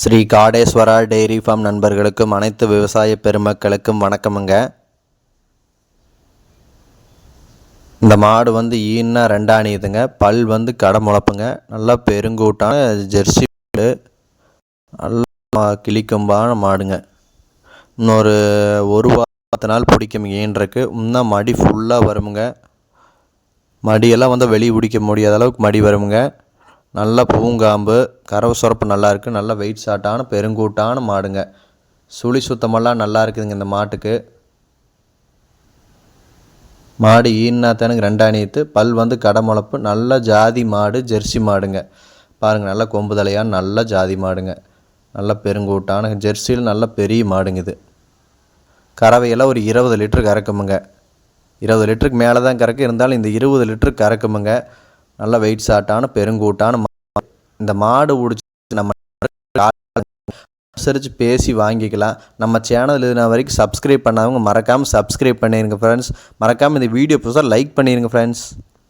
Sri Kadeswara dairy farm நண்பர்களுக்கும் அனைத்து விவசாய பெருமக்களுக்கும் வணக்கமுங்க. இந்த மாடு வந்து ஈன்னா ரெண்டாணியுதுங்க பல் வந்து கடை முளப்புங்க நல்லா பெருங்கூட்டான ஜெர்சி மாடு. நல்லா கிளிக்கொம்பான மாடுங்க. இன்னொரு ஒரு பத்து நாள் பிடிக்கும் ஈன்றக்கு. இன்னும் மடி ஃபுல்லாக வருமுங்க. மடியெல்லாம் வந்து வெளியே பிடிக்க முடியாத அளவுக்கு மடி வருமுங்க. நல்ல பூங்காம்பு கறவை சுரப்பு நல்லா இருக்குது நல்ல வெயிட் சாட்டான பெருங்கூட்டான மாடுங்க. சுழி சுத்தமெல்லாம் நல்லா இருக்குதுங்க இந்த மாட்டுக்கு. மாடு ஈன்னாத்தானுங்க ரெண்டாணியத்து பல் வந்து கடமுளப்பு நல்ல ஜாதி மாடு ஜெர்சி மாடுங்க. பாருங்கள் நல்ல கொம்பு தலையான நல்ல ஜாதி மாடுங்க. நல்ல பெருங்கூட்டான ஜெர்சியில் நல்ல பெரிய மாடுங்க இது. கறவையெல்லாம் ஒரு இருபது லிட்டரு கறக்குமுங்க. இருபது லிட்டருக்கு மேலே தான் கறக்கு இருந்தாலும் இந்த இருபது லிட்டருக்கு கறக்குமுங்க. நல்ல வெயிட் சாட்டான பெருங்கூட்டான மா- இந்த மாடு பிடிச்சி நம்ம அனுசரித்து பேசி வாங்கிக்கலாம். நம்ம சேனல் இதுனா வரைக்கும் சப்ஸ்கிரைப் பண்ணாதவங்க மறக்காமல் சப்ஸ்கிரைப் பண்ணிடுங்க ஃப்ரெண்ட்ஸ் மறக்காமல் இந்த வீடியோ புதுசாக லைக் பண்ணிடுங்க ஃப்ரெண்ட்ஸ்